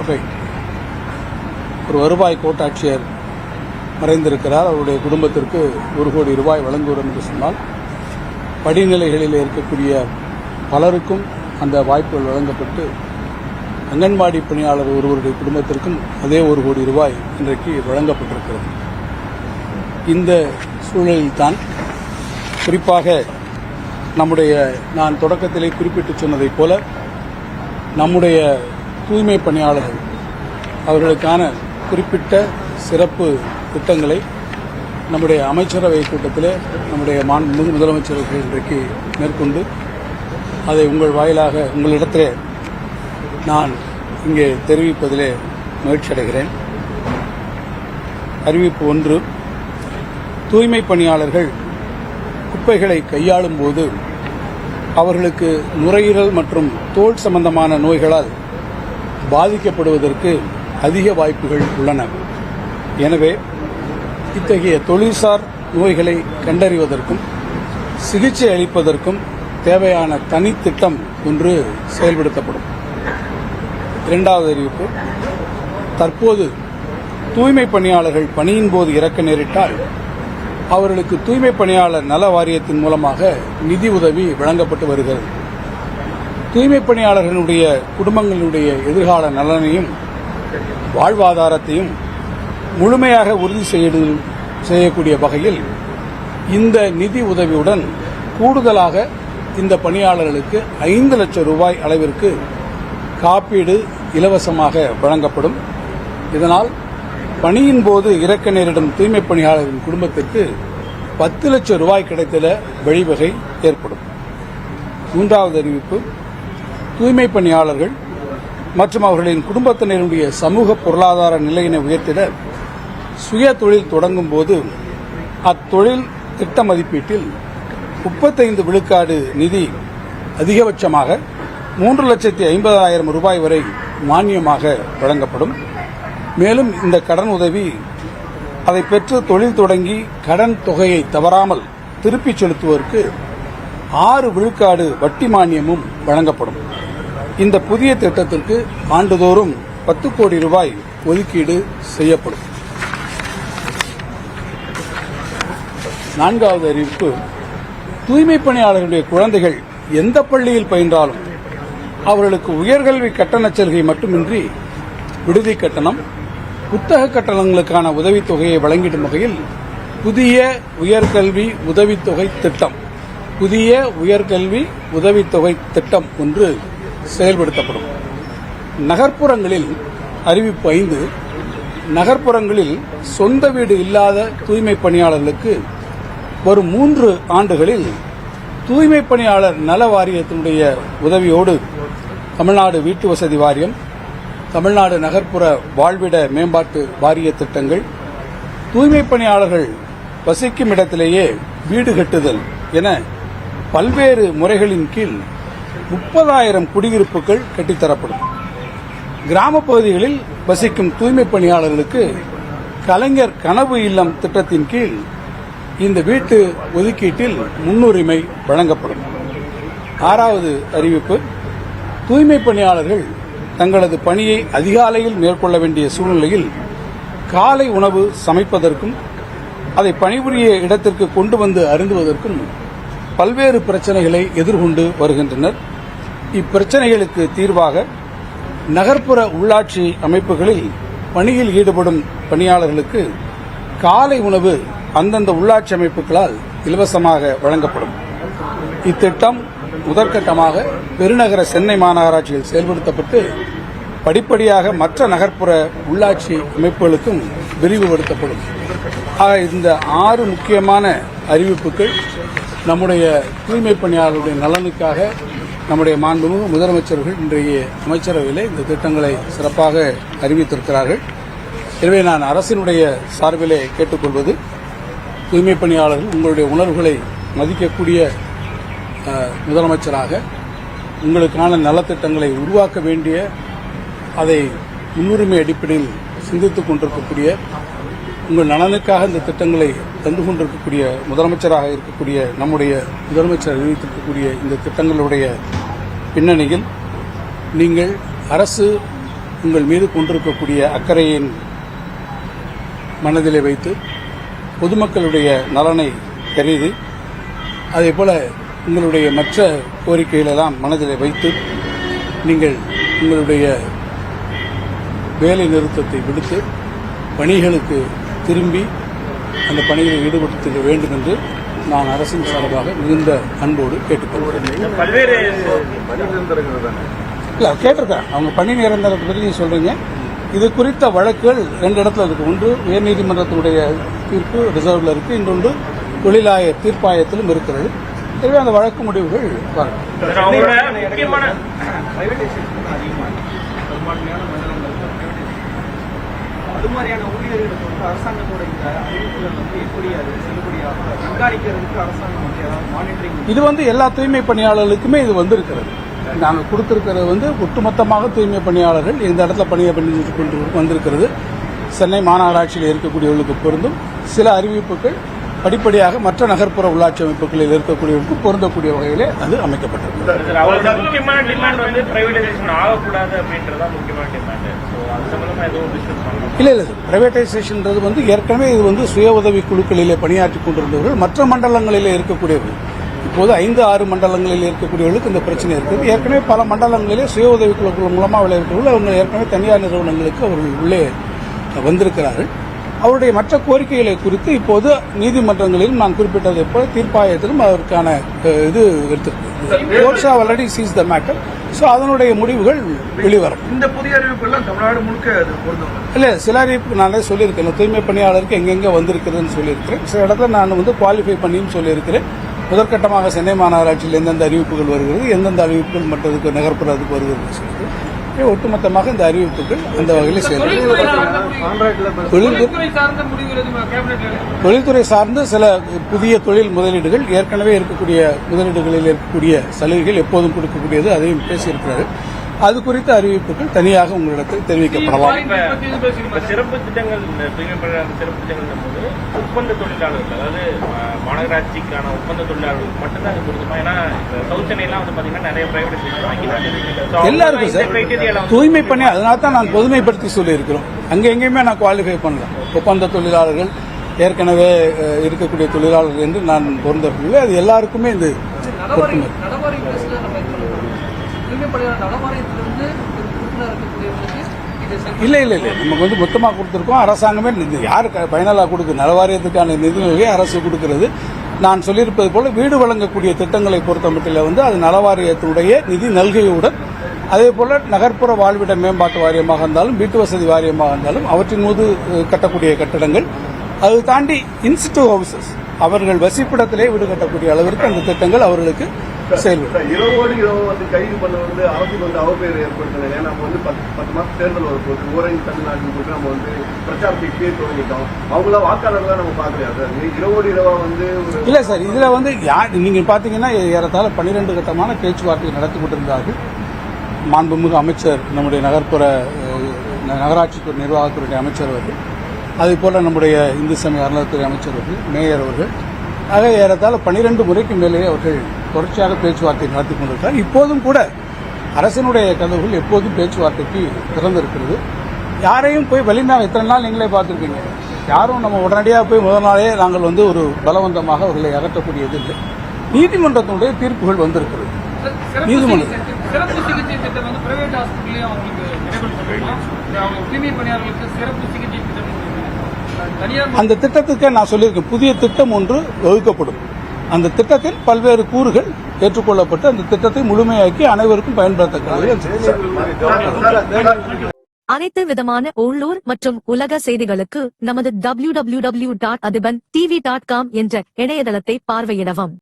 தொகை. ஒரு வருவாய் கோட்டாட்சியர் மறைந்திருக்கிறார். அவருடைய குடும்பத்திற்கு ஒரு கோடி ரூபாய் வழங்குவோம் என்று சொன்னால் படிநிலைகளில் இருக்கக்கூடிய பலருக்கும் அந்த வாய்ப்புகள் வழங்கப்பட்டு அங்கன்வாடி பணியாளர் ஒருவருடைய குடும்பத்திற்கும் அதே ஒரு கோடி ரூபாய் இன்றைக்கு வழங்கப்பட்டிருக்கிறது. இந்த சூழலில்தான் குறிப்பாக நம்முடைய நான் தொடக்கத்திலே குறிப்பிட்டு சொன்னதைப் போல நம்முடைய தூய்மை பணியாளர்கள் அவர்களுக்கான குறிப்பிட்ட சிறப்பு திட்டங்களை நம்முடைய அமைச்சரவை கூட்டத்தில் நம்முடைய மாண்புமிகு முதலமைச்சர்கள் இன்றைக்கு மேற்கொண்டு அதை உங்கள் வாயிலாக உங்களிடத்திலே நான் இங்கே தெரிவிப்பதிலே மகிழ்ச்சி அடைகிறேன். அறிவிப்பு ஒன்று தூய்மை பணியாளர்கள் குப்பைகளை கையாளும் போது அவர்களுக்கு நுரையீரல் மற்றும் தோல் சம்பந்தமான நோய்களால் பாதிக்கப்படுவதற்கு அதிக வாய்ப்புகள் உள்ளன. எனவே இத்தகைய தொழில்சார் நோய்களை கண்டறிவதற்கும் சிகிச்சை அளிப்பதற்கும் தேவையான தனித்திட்டம் ஒன்று செயல்படுத்தப்படும். இரண்டாவது அறிவிப்பு தற்போது தூய்மை பணியாளர்கள் பணியின் போது இறக்க நேரிட்டால் அவர்களுக்கு தூய்மை பணியாளர் நல வாரியத்தின் மூலமாக நிதி உதவி வழங்கப்பட்டு வருகிறது. தூய்மை பணியாளர்களுடைய குடும்பங்களுடைய எதிர்கால நலனையும் வாழ்வாதாரத்தையும் முழுமையாக உறுதி செய்ய- செய்யக்கூடிய வகையில் இந்த நிதி உதவியுடன் கூடுதலாக இந்த பணியாளர்களுக்கு ஐந்து லட்சம் ரூபாய் அளவிற்கு காப்பீடு இலவசமாக வழங்கப்படும். இதனால் பணியின் போது இறக்க நேரிடும் தூய்மை பணியாளர்களின் குடும்பத்திற்கு பத்து லட்சம் ரூபாய் கிடைத்திட வழிவகை ஏற்படும். மூன்றாவது அறிவிப்பு தூய்மை பணியாளர்கள் மற்றும் அவர்களின் குடும்பத்தினருடைய சமூக பொருளாதார நிலையினை உயர்த்திட சுய தொழில் தொடங்கும் போது அத்தொழில் திட்ட மதிப்பீட்டில் முப்பத்தைந்து விழுக்காடு நிதி அதிகபட்சமாக மூன்று லட்சத்தி ஐம்பதாயிரம் ரூபாய் வரை மானியமாக வழங்கப்படும். மேலும் இந்த கடன் உதவி அதை பெற்று தொழில் தொடங்கி கடன் தொகையை தவறாமல் திருப்பிச் செலுத்துவோருக்கு ஆறு விழுக்காடு வட்டி மானியமும் வழங்கப்படும். இந்த புதிய திட்டத்திற்கு ஆண்டுதோறும் பத்து கோடி ரூபாய் ஒதுக்கீடு செய்யப்படும். நான்காவது அறிவிப்பு தூய்மை பணியாளர்களுடைய குழந்தைகள் எந்த பள்ளியில் பயின்றாலும் அவர்களுக்கு உயர்கல்வி கட்டணச் சலுகை மட்டுமின்றி விடுதி கட்டணம் புத்தக கட்டணங்களுக்கான உதவித்தொகையை வழங்கிடும் வகையில் புதிய உயர்கல்வி உதவித்தொகை திட்டம் புதிய உயர்கல்வி உதவித்தொகை திட்டம் ஒன்று செயல்படுத்தப்படும். நகர்ப்புறங்களில் அறிவிப்பு ஐந்து நகர்ப்புறங்களில் சொந்த வீடு இல்லாத தூய்மை பணியாளர்களுக்கு வரும் மூன்று ஆண்டுகளில் தூய்மை பணியாளர் நல வாரியத்தினுடைய உதவியோடு தமிழ்நாடு வீட்டு வசதி வாரியம் தமிழ்நாடு நகர்ப்புற வாழ்விட மேம்பாட்டு வாரிய திட்டங்கள் தூய்மை பணியாளர்கள் வசிக்கும் இடத்திலேயே வீடு கட்டுதல் என பல்வேறு முறைகளின் கீழ் முப்பதாயிரம் குடியிருப்புகள் கட்டித்தரப்படும். கிராம பகுதிகளில் வசிக்கும் தூய்மை பணியாளர்களுக்கு கலைஞர் கனவு இல்லம் திட்டத்தின் கீழ் இந்த வீட்டு ஒதுக்கீட்டில் முன்னுரிமை வழங்கப்படும். ஆறாவது அறிவிப்பு தூய்மை பணியாளர்கள் தங்களது பணியை அதிகாலையில் மேற்கொள்ள வேண்டிய சூழ்நிலையில் காலை உணவு சமைப்பதற்கும் அதை பணிபுரிய இடத்திற்கு கொண்டு வந்து அருந்துவதற்கும் பல்வேறு பிரச்சனைகளை எதிர்கொண்டு வருகின்றனர். இப்பிரச்சனைகளுக்கு தீர்வாக நகர்ப்புற உள்ளாட்சி அமைப்புகளில் பணியில் ஈடுபடும் பணியாளர்களுக்கு காலை உணவு அந்தந்த உள்ளாட்சி அமைப்புகளால் இலவசமாக வழங்கப்படும். இத்திட்டம் முதற்கட்டமாக பெருநகர சென்னை மாநகராட்சியில் செயல்படுத்தப்பட்டு படிப்படியாக மற்ற நகர்ப்புற உள்ளாட்சி அமைப்புகளுக்கும் விரிவுபடுத்தப்படும். ஆக இந்த ஆறு முக்கியமான அறிவிப்புகள் நம்முடைய தூய்மை பணியாளர்களுடைய நலனுக்காக நம்முடைய மாண்புமிகு முதலமைச்சர்கள் இன்றைய அமைச்சரவையிலே இந்த திட்டங்களை சிறப்பாக அறிவித்திருக்கிறார்கள். எனவே நான் அரசினுடைய சார்பிலே கேட்டுக்கொள்வது தூய்மை பணியாளர்கள் உங்களுடைய உணர்வுகளை மதிக்கக்கூடிய முதலமைச்சராக உங்களுக்கான நலத்திட்டங்களை உருவாக்க வேண்டிய அதை முன்னுரிமை அடிப்படையில் சிந்தித்துக் கொண்டிருக்கக்கூடிய உங்கள் நலனுக்காக இந்த திட்டங்களை தந்து கொண்டிருக்கக்கூடிய முதலமைச்சராக இருக்கக்கூடிய நம்முடைய முதலமைச்சர் அறிவித்திருக்கக்கூடிய இந்த திட்டங்களுடைய பின்னணியில் நீங்கள் அரசு உங்கள் மீது கொண்டிருக்கக்கூடிய அக்கறையின் மனதிலே வைத்து பொதுமக்களுடைய நலனை கருதி அதே போல உங்களுடைய மற்ற கோரிக்கைகளெல்லாம் மனதிலே வைத்து நீங்கள் உங்களுடைய வேலை நிறுத்தத்தை விடுத்து பணிகளுக்கு திரும்பி அந்த பணிகளை ஈடுபடுத்த வேண்டும் என்று நான் அரசின் சார்பாக மிகுந்த அன்போடு கேட்டுக்கொள்கிறேன். பல்வேறு இல்ல கேட்டிருக்கேன் அவங்க பணி நிரந்தரத்தை பற்றி நீங்க சொல்றீங்க. இது குறித்த வழக்குகள் ரெண்டு இடத்துல இருக்கு. ஒன்று உயர்நீதிமன்றத்தினுடைய தீர்ப்பு ரிசர்வ்ல இருக்கு. இன்னொன்று தொழிலாய தீர்ப்பாயத்திலும் இருக்கிறது. எனவே அந்த வழக்கு முடிவுகள் வரும் அது மாதிரியான ஊழியர்களுக்கு வந்து அரசாங்கத்தோட இந்த அறிவிப்புகள் வந்து எப்படி அது செல்லுபடியாக கண்காணிக்கிறதுக்கு அரசாங்கம் வந்து ஏதாவது மானிட்டரிங் இது வந்து எல்லா தூய்மை பணியாளர்களுக்குமே இது வந்திருக்கிறது. நாங்கள் கொடுத்திருக்கிறது வந்து ஒட்டுமொத்தமாக தூய்மை பணியாளர்கள் இந்த இடத்துல பணியை பண்ணி கொண்டு வந்திருக்கிறது. சென்னை மாநகராட்சியில் இருக்கக்கூடியவர்களுக்கு பொருந்தும். சில அறிவிப்புகள் படிப்படியாக மற்ற நகர்ப்புற உள்ளாட்சி அமைப்புகளில் இருக்கக்கூடியவர்களுக்கு பொருந்தக்கூடிய வகையிலே அது அமைக்கப்பட்டிருக்கிறது. இல்லை இல்லை பிரைவேட்டைசேஷன்றது வந்து ஏற்கனவே இது வந்து சுய உதவி குழுக்களிலே பணியாற்றி கொண்டிருந்தவர்கள் மற்ற மண்டலங்களிலே இருக்கக்கூடியவர்கள். இப்போது ஐந்து ஆறு மண்டலங்களில் இருக்கக்கூடியவர்களுக்கு இந்த பிரச்சனை இருக்குது. ஏற்கனவே பல மண்டலங்களிலே சுய உதவி குழுக்கள் மூலமாக விளையாடுறவர்கள் அவங்க ஏற்கனவே தனியார் நிறுவனங்களுக்கு அவர்கள் உள்ளே வந்திருக்கிறார்கள். அவருடைய மற்ற கோரிக்கைகளை குறித்து இப்போது நீதிமன்றங்களிலும் நான் குறிப்பிட்டதை போல தீர்ப்பாயத்திலும் அதற்கான இது எடுத்திருக்கு courts already seize the matter so அதனுடைய முடிவுகள் வெளிவரும். இந்த புதிய அறிவிப்புகள்லாம் தமிழ்நாடு முழுக்க அது பொருந்தும். இல்ல சில அறிவிப்பு நானே சொல்லியிருக்கேன். தூய்மை பணியாளருக்கு எங்கெங்க வந்திருக்குதுன்னு சொல்லியிருக்கிறேன். சில இடத்துல நான் வந்து குவாலிஃபை பண்ணியும் சொல்லியிருக்கிறேன். முதற்கட்டமாக சென்னை மாநகராட்சியில் எந்தெந்த அறிவிப்புகள் வருகிறது எந்தெந்த அறிவிப்புகள் மற்றதுக்கு நகர்ப்புறதுக்கு வருகிறது சொல்லிட்டு. ஒட்டுமொத்தமாக இந்த அறிவிப்புகள் அந்த வகையில் சார்ந்த தொழில்துறை சார்ந்து சில புதிய தொழில் முதலீடுகள் ஏற்கனவே இருக்கக்கூடிய முதலீடுகளில் இருக்கக்கூடிய சலுகைகள் எப்போதும் கொடுக்கக்கூடியது அதையும் பேசியிருக்கிறார்கள் அது குறித்த அறிவிப்புகள் தனியாக உங்களிடத்தில் தெரிவிக்கப்படலாம். சிறப்பு திட்டங்கள் இந்த சிறப்பு திட்டங்கள் போது ஒப்பந்த தொழிலாளர்கள் அதாவது மாநகராட்சிக்கான ஒப்பந்த தொழிலாளர்களுக்கு மட்டும்தான் அது பொருந்துமா? ஏன்னா சென்னைலாம் வந்து பாத்தீங்கன்னா நிறைய அவங்க எல்லாருக்கும் இந்த சார் தூய்மை பணி அதனால தான் நான் பொதுமைப்படுத்தி சொல்லியிருக்கிறோம். அங்க எங்கேயுமே நான் குவாலிஃபை பண்ணல. ஒப்பந்த தொழிலாளர்கள் ஏற்கனவே இருக்கக்கூடிய தொழிலாளர்கள் என்று நான் பொருந்தவில்லை. அது எல்லாருக்குமே இது பணியாளர் நலவாரியத்திலிருந்து ஒரு இருக்கக்கூடியவங்களுக்கு இல்லை சரி நமக்கு வந்து மொத்தமாக கொடுத்துருக்கோம். அரசாங்கமே யார் யாரு கொடுக்கு நலவாரியத்துக்கான நிதிநிலையை அரசு கொடுக்கிறது. நான் சொல்லியிருப்பது போல வீடு வழங்கக்கூடிய திட்டங்களை பொறுத்தமட்டில் வந்து அது நலவாரியத்துடைய நிதி நல்கையுடன் அதே போல நகர்ப்புற வாழ்விட மேம்பாட்டு வாரியமாக இருந்தாலும் வீட்டு வசதி வாரியமாக இருந்தாலும் அவற்றின் மீது கட்டக்கூடிய கட்டடங்கள். அது தாண்டி இன்ஸ்டியூ ஹவுசஸ் அவர்கள் வசிப்பிடத்திலே வீடு கட்டக்கூடிய அளவிற்கு அந்த திட்டங்கள் அவர்களுக்கு சார், இரவோடு இரவு வந்து கைது பண்ண வந்து அரசுக்கு வந்து அவப்பெயர் ஏற்படுத்தினது ஏன்னா நம்ம வந்து பத்து பத்து மாசம் தேர்தல் வரப்போகுது ஊரடங்கு தமிழ்நாட்டில் போட்டு நம்ம வந்து பிரச்சாரத்தை இப்பயே துவங்கிட்டோம். அவங்கள வாக்காளர்களா நம்ம பாக்கலையா சார்? இரவோடு இரவா வந்து இல்ல சார் இதுல வந்து யார் நீங்க பாத்தீங்கன்னா ஏறத்தாழ பன்னிரண்டு கட்டமான பேச்சுவார்த்தை நடத்தி கொண்டிருந்தார்கள். மாண்புமிகு அமைச்சர் நம்முடைய நகர்ப்புற நகராட்சித்துறை நிர்வாகத்துறை அமைச்சர் அவர்கள் அதே போல நம்முடைய இந்து சமய அறநிலையத்துறை அமைச்சர் அவர்கள் மேயர் அவர்கள். ஆக ஏறத்தாழ பன்னிரண்டு முறைக்கு மேலேயே அவர்கள் தொடர்ச்சியாக பேச்சுவார்த்தை நடத்தி கொண்டிருக்கிறார் இப்போதும் கூட அரசினுடைய கதவுகள் எப்போதும் பேச்சுவார்த்தைக்கு திறந்திருக்கிறது. யாரையும் போய் வெளிநாள் இத்தனை நாள் நீங்களே பார்த்துருப்பீங்க. யாரும் நம்ம உடனடியாக போய் முதல் நாளே நாங்கள் வந்து ஒரு பலவந்தமாக அவர்களை அகற்றக்கூடியது இல்லை. நீதிமன்றத்தினுடைய தீர்ப்புகள் வந்திருக்கிறது. நீதிமன்றம். அந்த திட்டத்துக்கு நான் சொல்லியிருக்கேன் புதிய திட்டம் ஒன்று வகுக்கப்படும். அந்த திட்டத்தில் பல்வேறு கூறுகள் ஏற்றுக்கொள்ளப்பட்டு அந்த திட்டத்தை முழுமையாக்கி அனைவருக்கும் பயன்படுத்தக்கூடிய அனைத்து விதமான உள்ளூர் மற்றும் உலக செய்திகளுக்கு நமது www.adiban tv.com என்ற இணையதளத்தை பார்வையிடவும்.